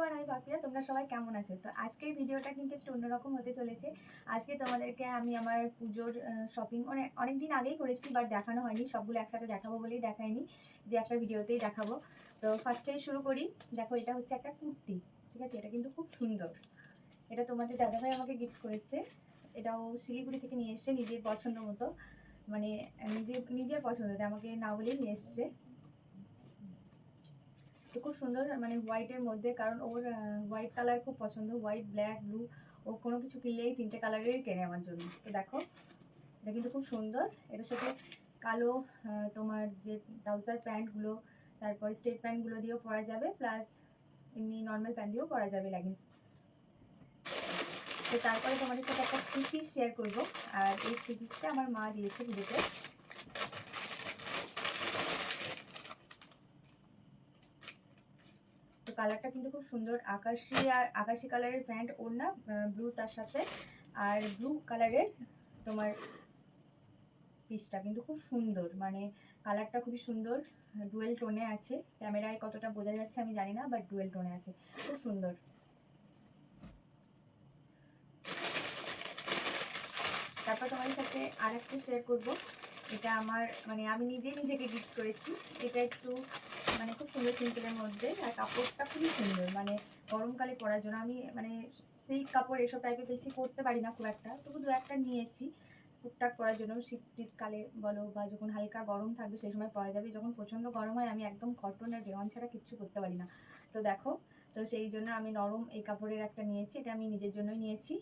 Everyone আমি পাপিয়া তোমরা সবাই কেমন আছো? তো আজকের ভিডিওটা কিন্তু একটু অন্যরকম হতে চলেছে। আজকে তোমাদেরকে আমি আমার পুজোর শপিং অনেক অনেক দিন আগেই করেছি বাট দেখানো হয়নি। সবগুলো একসাথে দেখাবো বলেই দেখাইনি যে একটা ভিডিওতেই দেখাবো। তো ফার্স্টেই শুরু করি। দেখো, এটা হচ্ছে একটা কুর্তি, ঠিক আছে? এটা কিন্তু খুব সুন্দর। এটা তোমাদের দাদাভাই আমাকে গিফট করেছে। এটাও শিলিগুড়ি থেকে নিয়ে এসছে, নিজের পছন্দ মতো। মানে নিজের নিজের পছন্দতে আমাকে না বলেই নিয়ে এসছে। তো খুব সুন্দর মানে হোয়াইটের মধ্যে, কারণ ওর হোয়াইট কালার খুব পছন্দ। হোয়াইট ব্ল্যাক ব্লু ও কোনো কিছু কিনলেই তিনটে কালারেরই কেনে আমার জন্য। তো দেখো, এটা কিন্তু খুব সুন্দর। এটার সাথে কালো তোমার যে ট্রাউজার প্যান্টগুলো তারপর স্টেট প্যান্টগুলো দিয়েও পরা যাবে প্লাস এমনি নর্মাল প্যান্ট দিয়েও পরা যাবে লেগিংস তো তারপরে তোমাদের সাথে একটা থ্রি শেয়ার করব। আর এই থ্রি আমার মা দিয়েছে ভিডিওতে কালারটা কিন্তু খুব সুন্দর আকাশি আর আকাশি কালারের প্যান্ট, ওর না ব্লু তার সাথে। আর ব্লু কালারের তোমার পিসটা কিন্তু খুব সুন্দর মানে কালারটা খুবই সুন্দর ডুয়েল টোনে আছে। ক্যামেরায় কতটা বোঝা যাচ্ছে আমি জানি না বাট ডুয়েল টোনে আছে। খুব সুন্দর। তারপর তোমাদের সাথে আর একটা শেয়ার করব। এটা আমার মানে আমি নিজে নিজেকে গিফট করেছি। এটা একটু মানে খুব সুন্দর সিম্পলের মধ্যে, আর কাপড়টা খুবই সুন্দর। মানে গরমকালে পরার জন্য আমি মানে সিল্ক কাপড় এসব টাইপের বেশি পরতে পারি না খুব একটা। তবু দু একটা নিয়েছি। টুকটাক পরার জন্য শীত শীতকালে বলো বা যখন হালকা গরম থাকবে সেই সময় পরা যাবে। যখন প্রচণ্ড গরম হয় আমি একদম কটন আর রেওয়ান ছাড়া কিচ্ছু করতে পারি না। তো দেখো, তো সেই জন্য আমি নরম এই কাপড়ের একটা নিয়েছি। এটা আমি নিজের জন্যই নিয়েছি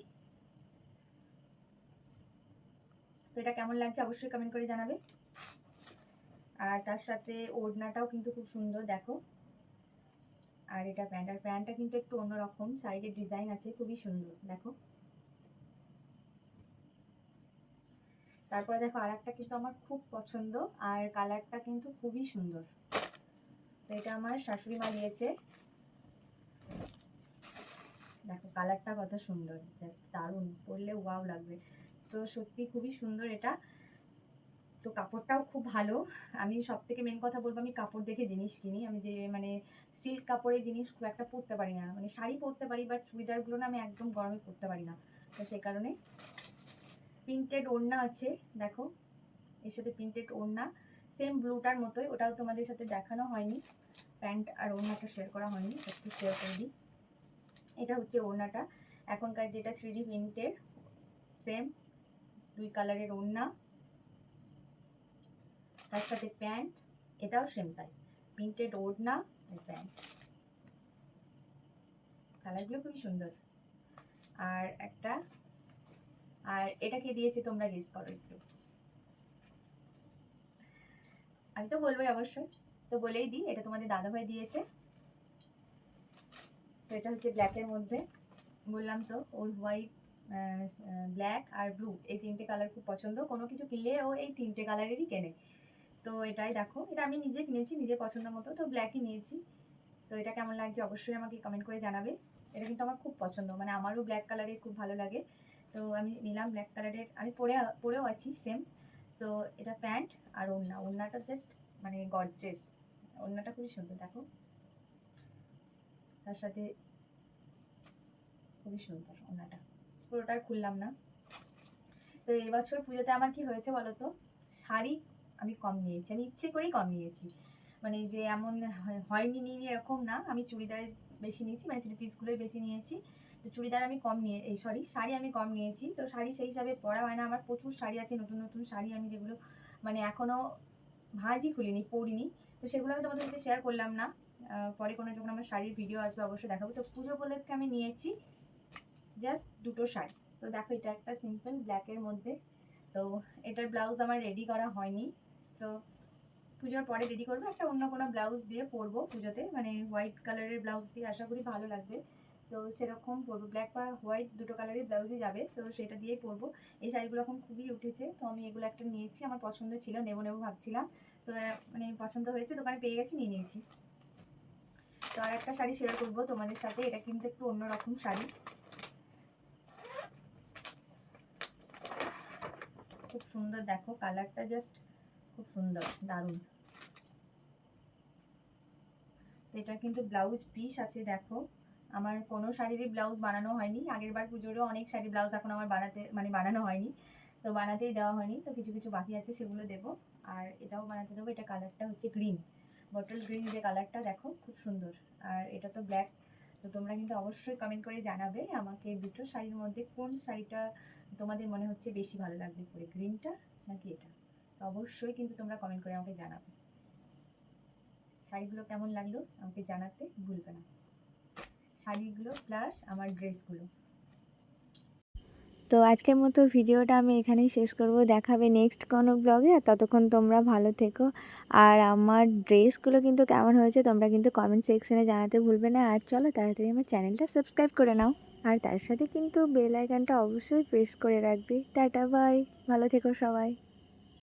তো এটা কেমন লাগছে অবশ্যই কমেন্ট করে জানাবে। আর তার সাথে ওড়নাটাও কিন্তু খুব সুন্দর, দেখো। আর এটা প্যান্ট, আর প্যান্টটা কিন্তু একটু অন্যরকম সাইডের ডিজাইন আছে, খুবই সুন্দর, দেখো। তারপরে দেখো আর একটা কিন্তু আমার খুব পছন্দ, আর কালারটা কিন্তু খুবই সুন্দর। তো এটা আমার শাশুড়ি মা দিয়েছে। দেখো কালারটা কত সুন্দর জাস্ট দারুণ, পরলে ওয়াও লাগবে। তো সত্যি খুবই সুন্দর এটা। তো কাপড়টাও খুব ভালো। আমি সব থেকে মেন কথা বলব, আমি কাপড় দেখে জিনিস কিনি। আমি যে মানে সিল্ক কাপড়ের জিনিস খুব একটা পরতে পারি না। মানে শাড়ি পরতে পারি বাট চুড়িদারগুলো না আমি একদম গরমে পরতে পারি না। তো সেই কারণে প্রিন্টেড ওড়না আছে, দেখো। এর সাথে প্রিন্টেড ওড়না। সেম ব্লুটার মতোই, ওটাও তোমাদের সাথে দেখানো হয়নি। প্যান্ট আর ওড়নাটা শেয়ার করা হয়নি একটু শেয়ার করে দিই। এটা হচ্ছে ওড়নাটা। এখনকার যেটা থ্রি ডি প্রিন্টের সেম দুই কালারের ওড়না, তার সাথে প্যান্ট, এটাও সেম তাই প্রিন্টেড ওড়না আর প্যান্ট। কালারগুলো খুবই সুন্দর। আর একটা, আর এটা কে দিয়েছে তোমরা গেস করো একটু। আমি তো বলবোই অবশ্যই তো বলেই দিই, এটা তোমাদের দাদাভাই দিয়েছে। তো এটা হচ্ছে ব্ল্যাকের মধ্যে, বললাম তো, ওর হোয়াইট ব্ল্যাক আর ব্লু এই তিনটে কালার খুব পছন্দ। কোনো কিছু কিনলে ও এই তিনটে কালারেরই কেনে। তো এটাই দেখো। এটা আমি নিজে কিনেছি নিজের পছন্দ মতো। তো ব্ল্যাকই নিয়েছি। তো এটা কেমন লাগছে অবশ্যই আমাকে কমেন্ট করে জানাবে। এটা কিন্তু আমার খুব পছন্দ। মানে আমারও ব্ল্যাক কালারের খুব ভালো লাগে। তো আমি নিলাম ব্ল্যাক কালারের আমি পরে, পরেও আছি সেম তো এটা প্যান্ট আর ওড়না। ওড়নাটা জাস্ট মানে গর্জেস ওড়নাটা খুবই সুন্দর, দেখো। তার সাথে খুবই সুন্দর ওড়নাটা। পুরোটা খুললাম না। তো এবছর পুজোতে আমার কি হয়েছে বলো তো শাড়ি আমি কম নিয়েছি, আমি ইচ্ছে করেই কম নিয়েছি। মানে যে এমন হয়নি নিয়ে এরকম না, আমি চুড়িদারের বেশি নিয়েছি মানে থ্রি পিসগুলোই বেশি নিয়েছি। তো চুড়িদার আমি কম নিয়ে এই সরি শাড়ি আমি কম নিয়েছি। তো শাড়ি সেই হিসাবে পরা হয় না, আমার প্রচুর শাড়ি আছে, নতুন নতুন শাড়ি আমি যেগুলো মানে এখনও ভাঁজই খুলিনি, পরিনি। তো সেগুলো আমি তোমাদের সাথে শেয়ার করলাম না। পরে কোনো যখন আমার শাড়ির ভিডিও আসবে অবশ্যই দেখাবো। তো পুজো উপলক্ষে আমি নিয়েছি জাস্ট দুটো শাড়ি। তো দেখো এটা একটা সিম্পল ব্ল্যাকের মধ্যে। তো এটার ব্লাউজ আমার রেডি করা হয়নি। তো পুজোর পরে রেডি করব। একটা অন্য কোনো ব্লাউজ দিয়ে পরবো পুজোতে। মানে হোয়াইট কালারের ব্লাউজ দিয়ে আশা করি ভালো লাগবে। তো সেরকম পরবো। ব্ল্যাক বা হোয়াইট দুটো কালারের ব্লাউজই যাবে। তো সেটা দিয়েই পরবো। এই শাড়িগুলো এখন খুবই উঠেছে। তো আমি এগুলো একটা নিয়েছি। আমার পছন্দ ছিল, নেব নেব ভাবছিলাম। তো মানে পছন্দ হয়েছে, দোকানে পেয়ে গেছি, নিয়ে নিয়েছি। তো আর একটা শাড়ি শেয়ার করব তোমাদের সাথে। এটা কিন্তু একটু অন্যরকম শাড়ি। খুব সুন্দর, দেখো কালারটা জাস্ট খুব সুন্দর, দারুণ। এটা কিন্তু ব্লাউজ পিস আছে, দেখো। আমার কোনো শাড়িরই ব্লাউজ বানানো হয়নি। আগের বার পুজোরও অনেক শাড়ি ব্লাউজ এখন আমার বানাতে মানে বানানো হয়নি। তো বানাতেই দেওয়া হয়নি, তো কিছু কিছু বাকি আছে সেগুলো দেবো। আর এটাও বানাতে দেবো, এটা কালারটা হচ্ছে গ্রিন বটল গ্রিন যে কালারটা, দেখো, খুব সুন্দর। আর এটা তো ব্ল্যাক তো তোমরা কিন্তু অবশ্যই কমেন্ট করে জানাবে আমাকে দুটো শাড়ির মধ্যে কোন শাড়িটা তোমাদের মনে হচ্ছে বেশি ভালো লাগবে পরে গ্রিনটা নাকি এটা? তো অবশ্যই কিন্তু তোমরা কমেন্ট করে আমাকে জানাবে। শাড়িগুলো কেমন লাগল আমাকে জানাতে ভুলবে না। শাড়িগুলো প্লাস আমার ড্রেসগুলো তো আজকের মতো ভিডিওটা আমি এখানেই শেষ করব। দেখাবে নেক্সট কোনো ব্লগে আর ততক্ষণ তোমরা ভালো থেকো। আর আমার ড্রেসগুলো কিন্তু কেমন হয়েছে তোমরা কিন্তু কমেন্ট সেকশনে জানাতে ভুলবে না। আর চলো তাড়াতাড়ি আমার চ্যানেলটা সাবস্ক্রাইব করে নাও। আর তার সাথে কিন্তু বেল আইকনটা অবশ্যই প্রেস করে রাখবে। টাটা বাই ভালো থেকো সবাই।